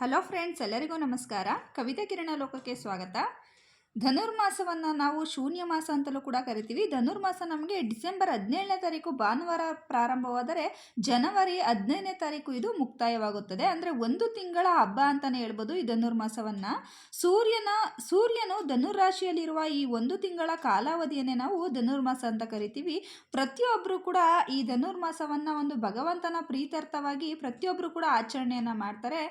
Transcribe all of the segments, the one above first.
Hello friends, ಎಲ್ಲರಿಗೂ ನಮಸ್ಕಾರ. ಕವಿತೆ ಕಿರಣ ಲೋಕಕ್ಕೆ ಸ್ವಾಗತ. ಧನುರ್ಮಾಸವನ್ನು ನಾವು ಶೂನ್ಯ ಮಾಸ ಅಂತಲೂ ಕೂಡ ಕರಿತೀವಿ. ಧನುರ್ಮಾಸ ನಮಗೆ ಡಿಸೆಂಬರ್ ಹದಿನೇಳನೇ ತಾರೀಕು, ಭಾನುವಾರ ಪ್ರಾರಂಭವಾದರೆ ಜನವರಿ ಹದಿನೈದನೇ ತಾರೀಕು ಇದು ಮುಕ್ತಾಯವಾಗುತ್ತದೆ. ಅಂದರೆ ಒಂದು ತಿಂಗಳ ಹಬ್ಬ ಅಂತಲೇ ಹೇಳ್ಬೋದು ಈ ಧನುರ್ಮಾಸವನ್ನು. ಸೂರ್ಯನ, ಸೂರ್ಯನು ಧನುರಾಶಿಯಲ್ಲಿರುವ ಈ ಒಂದು ತಿಂಗಳ ಕಾಲಾವಧಿಯನ್ನೇ ನಾವು ಧನುರ್ಮಾಸ ಅಂತ ಕರಿತೀವಿ. ಪ್ರತಿಯೊಬ್ಬರು ಕೂಡ ಈ ಧನುರ್ಮಾಸವನ್ನು ಒಂದು ಭಗವಂತನ ಪ್ರೀತಾರ್ಥವಾಗಿ ಪ್ರತಿಯೊಬ್ಬರು ಕೂಡ ಆಚರಣೆಯನ್ನು ಮಾಡ್ತಾರೆ.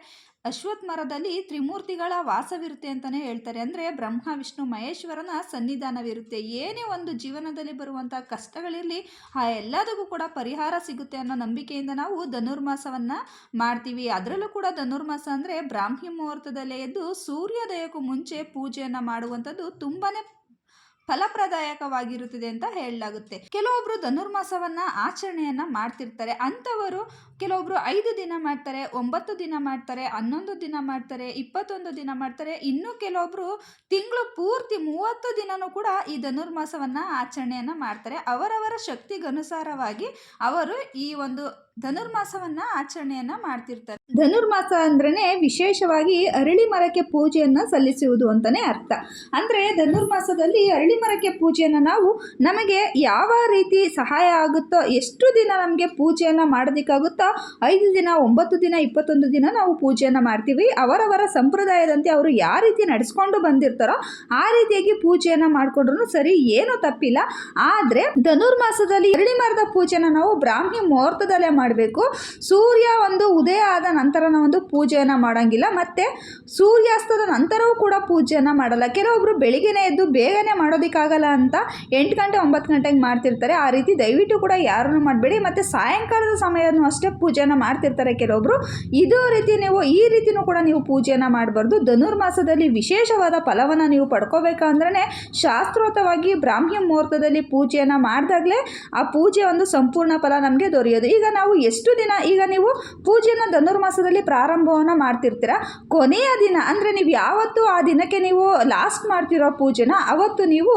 ಅಶ್ವತ್ಥ ಮರದಲ್ಲಿ ತ್ರಿಮೂರ್ತಿಗಳ ವಾಸವಿರುತ್ತೆ ಅಂತಲೇ ಹೇಳ್ತಾರೆ. ಅಂದರೆ ಬ್ರಹ್ಮ, ವಿಷ್ಣು, ಮಹೇಶ್ವರನ ಸನ್ನಿಧಾನವಿರುತ್ತೆ. ಏನೇ ಒಂದು ಜೀವನದಲ್ಲಿ ಬರುವಂಥ ಕಷ್ಟಗಳಿರಲಿ, ಆ ಎಲ್ಲದಕ್ಕೂ ಕೂಡ ಪರಿಹಾರ ಸಿಗುತ್ತೆ ಅನ್ನೋ ನಂಬಿಕೆಯಿಂದ ನಾವು ಧನುರ್ಮಾಸವನ್ನು ಮಾಡ್ತೀವಿ. ಅದರಲ್ಲೂ ಕೂಡ ಧನುರ್ಮಾಸ ಅಂದರೆ ಬ್ರಾಹ್ಮಿ ಮುಹೂರ್ತದಲ್ಲೇ ಎದ್ದು ಸೂರ್ಯೋದಯಕ್ಕೂ ಮುಂಚೆ ಪೂಜೆಯನ್ನು ಮಾಡುವಂಥದ್ದು ತುಂಬಾ ಫಲಪ್ರದಾಯಕವಾಗಿರುತ್ತದೆ ಅಂತ ಹೇಳಲಾಗುತ್ತೆ. ಕೆಲವೊಬ್ರು ಧನುರ್ಮಾಸವನ್ನ ಆಚರಣೆಯನ್ನ ಮಾಡ್ತಿರ್ತಾರೆ. ಅಂಥವರು ಕೆಲವೊಬ್ರು ಐದು ದಿನ ಮಾಡ್ತಾರೆ, ಒಂಬತ್ತು ದಿನ ಮಾಡ್ತಾರೆ, ಹನ್ನೊಂದು ದಿನ ಮಾಡ್ತಾರೆ, ಇಪ್ಪತ್ತೊಂದು ದಿನ ಮಾಡ್ತಾರೆ. ಇನ್ನು ಕೆಲವೊಬ್ರು ತಿಂಗಳು ಪೂರ್ತಿ ಮೂವತ್ತು ದಿನನೂ ಕೂಡ ಈ ಧನುರ್ಮಾಸವನ್ನ ಆಚರಣೆಯನ್ನ ಮಾಡ್ತಾರೆ. ಅವರವರ ಶಕ್ತಿಗನುಸಾರವಾಗಿ ಅವರು ಈ ಒಂದು ಧನುರ್ಮಾಸವನ್ನ ಆಚರಣೆಯನ್ನ ಮಾಡ್ತಿರ್ತಾರೆ. ಧನುರ್ಮಾಸ ಅಂದ್ರೇ ವಿಶೇಷವಾಗಿ ಅರಳಿ ಮರಕ್ಕೆ ಪೂಜೆಯನ್ನು ಸಲ್ಲಿಸುವುದು ಅಂತಲೇ ಅರ್ಥ. ಅಂದರೆ ಧನುರ್ಮಾಸದಲ್ಲಿ ಅರಳಿ ಮರಕ್ಕೆ ಪೂಜೆಯನ್ನು ನಾವು ನಮಗೆ ಯಾವ ರೀತಿ ಸಹಾಯ ಆಗುತ್ತೋ, ಎಷ್ಟು ದಿನ ನಮಗೆ ಪೂಜೆಯನ್ನು ಮಾಡೋದಕ್ಕಾಗುತ್ತೋ, ಐದು ದಿನ, ಒಂಬತ್ತು ದಿನ, ಇಪ್ಪತ್ತೊಂದು ದಿನ ನಾವು ಪೂಜೆಯನ್ನು ಮಾಡ್ತೀವಿ. ಅವರವರ ಸಂಪ್ರದಾಯದಂತೆ ಅವರು ಯಾವ ರೀತಿ ನಡೆಸ್ಕೊಂಡು ಬಂದಿರ್ತಾರೋ ಆ ರೀತಿಯಾಗಿ ಪೂಜೆಯನ್ನು ಮಾಡಿಕೊಂಡ್ರು ಸರಿ, ಏನೂ ತಪ್ಪಿಲ್ಲ. ಆದರೆ ಧನುರ್ಮಾಸದಲ್ಲಿ ಅರಳಿ ಮರದ ಪೂಜೆನ ನಾವು ಬ್ರಾಹ್ಮಿ ಮುಹೂರ್ತದಲ್ಲೇ ಮಾಡಬೇಕು. ಸೂರ್ಯ ಒಂದು ಉದಯ ಆದ ನಂತರ ಒಂದು ಪೂಜೆಯನ್ನು ಮಾಡೋಂಗಿಲ್ಲ. ಮತ್ತು ಸೂರ್ಯಾಸ್ತದ ನಂತರವೂ ಕೂಡ ಪೂಜೆಯನ್ನು ಮಾಡಲ್ಲ. ಕೆಲವೊಬ್ಬರು ಬೆಳಿಗ್ಗೆನೇ ಎದ್ದು ಬೇಗನೆ ಮಾಡೋದಕ್ಕಾಗಲ್ಲ ಅಂತ ಎಂಟು ಗಂಟೆ ಒಂಬತ್ತು ಗಂಟೆಗೆ ಮಾಡ್ತಿರ್ತಾರೆ. ಆ ರೀತಿ ದಯವಿಟ್ಟು ಕೂಡ ಯಾರನ್ನು ಮಾಡಬೇಡಿ. ಮತ್ತು ಸಾಯಂಕಾಲದ ಸಮಯನೂ ಅಷ್ಟೇ ಪೂಜೆಯನ್ನು ಮಾಡ್ತಿರ್ತಾರೆ ಕೆಲವೊಬ್ಬರು ಇದೇ ರೀತಿ ನೀವು ಈ ರೀತಿನೂ ಕೂಡ ನೀವು ಪೂಜೆಯನ್ನು ಮಾಡಬಾರ್ದು. ಧನುರ್ಮಾಸದಲ್ಲಿ ವಿಶೇಷವಾದ ಫಲವನ್ನು ನೀವು ಪಡ್ಕೋಬೇಕಂದ್ರೆ ಶಾಸ್ತ್ರೋತವಾಗಿ ಬ್ರಾಹ್ಮ್ಯ ಮುಹೂರ್ತದಲ್ಲಿ ಪೂಜೆಯನ್ನು ಮಾಡಿದಾಗಲೇ ಆ ಪೂಜೆ ಒಂದು ಸಂಪೂರ್ಣ ಫಲ ನಮಗೆ ದೊರೆಯೋದು. ಈಗ ನಾವು ಎಷ್ಟು ದಿನ ಈಗ ನೀವು ಪೂಜೆಯನ್ನು ಧನುರ್ಮಾಸದಲ್ಲಿ ಪ್ರಾರಂಭವನ್ನು ಮಾಡ್ತಿರ್ತೀರ? ಕೊನೆಯ ದಿನ, ಅಂದರೆ ನೀವು ಯಾವತ್ತು ಆ ದಿನಕ್ಕೆ ನೀವು ಲಾಸ್ಟ್ ಮಾಡ್ತಿರೋ ಪೂಜೆನ, ಅವತ್ತು ನೀವು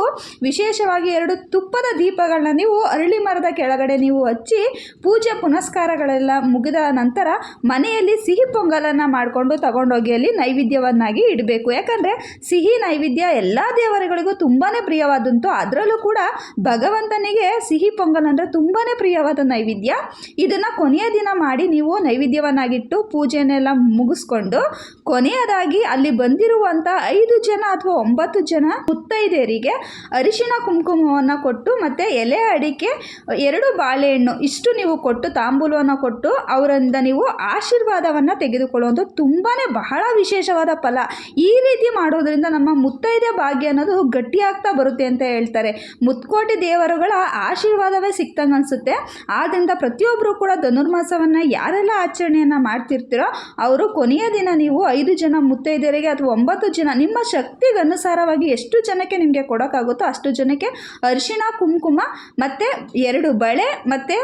ವಿಶೇಷವಾಗಿ ಎರಡು ತುಪ್ಪದ ದೀಪಗಳನ್ನ ನೀವು ಅರಳಿ ಮರದ ಕೆಳಗಡೆ ನೀವು ಹಚ್ಚಿ ಪೂಜೆ ಪುನಸ್ಕಾರಗಳೆಲ್ಲ ಮುಗಿದ ನಂತರ ಮನೆಯಲ್ಲಿ ಸಿಹಿ ಪೊಂಗಲನ್ನು ಮಾಡಿಕೊಂಡು ತಗೊಂಡೋಗಿ ಅಲ್ಲಿ ನೈವೇದ್ಯವನ್ನಾಗಿ ಇಡಬೇಕು. ಯಾಕಂದರೆ ಸಿಹಿ ನೈವೇದ್ಯ ಎಲ್ಲ ದೇವರುಗಳಿಗೂ ತುಂಬಾ ಪ್ರಿಯವಾದಂತು ಅದರಲ್ಲೂ ಕೂಡ ಭಗವಂತನಿಗೆ ಸಿಹಿ ಪೊಂಗಲ್ ಅಂದರೆ ತುಂಬಾ ಪ್ರಿಯವಾದ ನೈವೇದ್ಯ. ಇದನ್ನು ಕೊನೆಯ ದಿನ ಮಾಡಿ ನೀವು ನೈವೇದ್ಯವನ್ನಾಗಿಟ್ಟು ಪೂಜೆನೆಲ್ಲ ಮುಗಿಸ್ಕೊಂಡು ಕೊನೆಯದಾಗಿ ಅಲ್ಲಿ ಬಂದಿರುವಂಥ ಐದು ಜನ ಅಥವಾ ಒಂಬತ್ತು ಜನ ಮುತ್ತೈದೆಯರಿಗೆ ಅರಿಶಿನ ಕುಂಕುಮವನ್ನು ಕೊಟ್ಟು ಮತ್ತು ಎಲೆ ಅಡಿಕೆ, ಎರಡು ಬಾಳೆಹಣ್ಣು ಇಷ್ಟು ನೀವು ಕೊಟ್ಟು ತಾಂಬೂಲವನ್ನು ಕೊಟ್ಟು ಅವರಿಂದ ನೀವು ಆಶೀರ್ವಾದವನ್ನು ತೆಗೆದುಕೊಳ್ಳುವಂಥ ತುಂಬಾ ಬಹಳ ವಿಶೇಷವಾದ ಫಲ. ಈ ರೀತಿ ಮಾಡೋದ್ರಿಂದ ನಮ್ಮ ಮುತ್ತೈದೆ ಭಾಗ್ಯ ಅನ್ನೋದು ಗಟ್ಟಿಯಾಗ್ತಾ ಬರುತ್ತೆ ಅಂತ ಹೇಳ್ತಾರೆ. ಮುತ್ಕೋಟಿ ದೇವರುಗಳ ಆಶೀರ್ವಾದವೇ ಸಿಕ್ತಂಗೆ ಅನಿಸುತ್ತೆ ಆದ್ದರಿಂದ ಪ್ರತಿಯೊಬ್ಬರು ಕೂಡ ಧನುರ್ಮಾಸವನ್ನು ಯಾರೆಲ್ಲ ಆಚರಣೆಯನ್ನು ಮಾಡ್ತಿರ್ತೀರೋ ಅವರು ಕೊನೆಯ ದಿನ ನೀವು ಐದು ಜನ ಮುತ್ತೈದೆಯರಿಗೆ ಅಥವಾ ಒಂಬತ್ತು ಜನ, ನಿಮ್ಮ ಶಕ್ತಿಗನುಸಾರವಾಗಿ ಎಷ್ಟು ಜನಕ್ಕೆ ನಿಮಗೆ ಕೊಡೋಕ್ಕಾಗುತ್ತೋ ಅಷ್ಟು ಜನಕ್ಕೆ ಅರಿಶಿಣ, ಕುಂಕುಮ ಮತ್ತು ಎರಡು ಬಳೆ ಮತ್ತು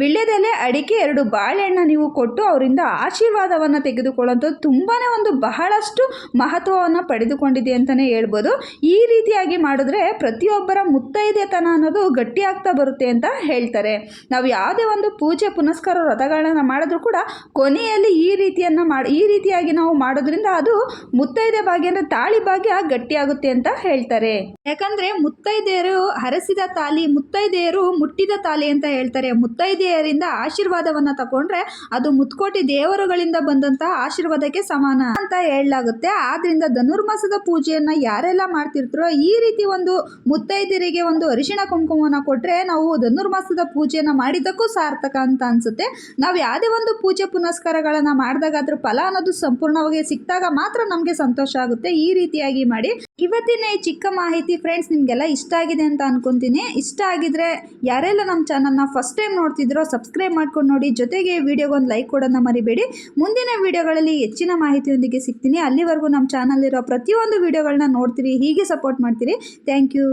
ವಿಳ್ಯದೆಲೆ, ಅಡಿಕೆ ಎರಡು ಬಾಳೆಹಣ್ಣ ನೀವು ಕೊಟ್ಟು ಅವರಿಂದ ಆಶೀರ್ವಾದವನ್ನು ತೆಗೆದುಕೊಳ್ಳುವಂಥದ್ದು ತುಂಬಾ ಒಂದು ಬಹಳಷ್ಟು ಮಹತ್ವವನ್ನು ಪಡೆದುಕೊಂಡಿದೆ ಅಂತಲೇ ಹೇಳ್ಬೋದು. ಈ ರೀತಿಯಾಗಿ ಮಾಡಿದ್ರೆ ಪ್ರತಿಯೊಬ್ಬರ ಮುತ್ತೈದೆತನ ಅನ್ನೋದು ಗಟ್ಟಿಯಾಗ್ತಾ ಬರುತ್ತೆ ಅಂತ ಹೇಳ್ತಾರೆ. ನಾವು ಯಾವುದೇ ಒಂದು ಪೂಜೆ, ಪುನಸ್ಕಾರ, ವ್ರತಗಳನ್ನು ಮಾಡಿದ್ರು ಕೂಡ ಕೊನೆಯಲ್ಲಿ ಈ ರೀತಿಯನ್ನು ಮಾಡಿ, ಈ ರೀತಿಯಾಗಿ ನಾವು ಮಾಡೋದ್ರಿಂದ ಅದು ಮುತ್ತೈದೆ ಭಾಗ್ಯ ಅಂದರೆ ತಾಳಿ ಭಾಗ್ಯ ಗಟ್ಟಿಯಾಗುತ್ತೆ ಅಂತ ಹೇಳ್ತಾರೆ. ಯಾಕಂದರೆ ಮುತ್ತೈದೆಯರು ಹರಸಿದ ತಾಲಿ, ಮುತ್ತೈದೆಯರು ಮುಟ್ಟಿದ ತಾಲಿ ಅಂತ ಹೇಳ್ತಾರೆ. ಮುತ್ತೈದೆಯರಿಂದ ಆಶೀರ್ವಾದವನ್ನು ತಗೊಂಡ್ರೆ ಅದು ಮುತ್ಕೋಟಿ ದೇವರುಗಳಿಂದ ಬಂದಂತಹ ಆಶೀರ್ವಾದಕ್ಕೆ ಸಮಾನ ಅಂತ ಹೇಳಲಾಗುತ್ತೆ. ಆದ್ರಿಂದ ಧನುರ್ಮಾಸದ ಪೂಜೆಯನ್ನ ಯಾರೆಲ್ಲ ಮಾಡ್ತಿರ್ತಾರೋ ಈ ರೀತಿ ಒಂದು ಮುತ್ತೈದೆಯರಿಗೆ ಒಂದು ಅರಿಶಿಣ ಕುಂಕುಮವನ್ನು ಕೊಟ್ಟರೆ ನಾವು ಧನುರ್ಮಾಸದ ಪೂಜೆಯನ್ನು ಮಾಡಿದ್ದಕ್ಕೂ ಸಾರ್ಥಕ ಅಂತ ಅನ್ಸುತ್ತೆ. ನಾವು ಯಾವುದೇ ಒಂದು ಪೂಜೆ ಪುನಸ್ಕಾರಗಳನ್ನು ಮಾಡಿದಾಗ ಅದ್ರ ಫಲ ಅನ್ನೋದು ಸಂಪೂರ್ಣವಾಗಿ ಸಿಕ್ಕಿದಾಗ ಮಾತ್ರ ನಮಗೆ ಸಂತೋಷ ಆಗುತ್ತೆ. ಈ ರೀತಿಯಾಗಿ ಮಾಡಿ ಇವತ್ತಿನ ಈ ಚಿಕ್ಕ ಮಾಹಿತಿ ಫ್ರೆಂಡ್ಸ್ ನಿಮಗೆಲ್ಲ ಇಷ್ಟ ಆಗಿದೆ ಅಂತ ಅನ್ಕೊಂತೀನಿ. ಇಷ್ಟ ಆಗಿದ್ರೆ ಯಾರೆಲ್ಲ ನಮ್ಮ ಚಾನಲ್ನ ಫಸ್ಟ್ ಟೈಮ್ ನೋಡ್ತಿದ್ರೋ ಸಬ್ಸ್ಕ್ರೈಬ್ ಮಾಡ್ಕೊಂಡು ನೋಡಿ. ಜೊತೆಗೆ ವಿಡಿಯೋಗೊಂದು ಲೈಕ್ ಕೊಡೋದನ್ನ ಮರಿಬೇಡಿ. ಮುಂದಿನ ವಿಡಿಯೋಗಳಲ್ಲಿ ಹೆಚ್ಚಿನ ಮಾಹಿತಿಯೊಂದಿಗೆ ಸಿಗ್ತೀನಿ. ಅಲ್ಲಿವರೆಗೂ ನಮ್ಮ ಚಾನಲ್ ಇರೋ ಪ್ರತಿಯೊಂದು ವಿಡಿಯೋಗಳನ್ನ ನೋಡ್ತೀರಿ, ಹೀಗೆ ಸಪೋರ್ಟ್ ಮಾಡ್ತೀರಿ. Thank you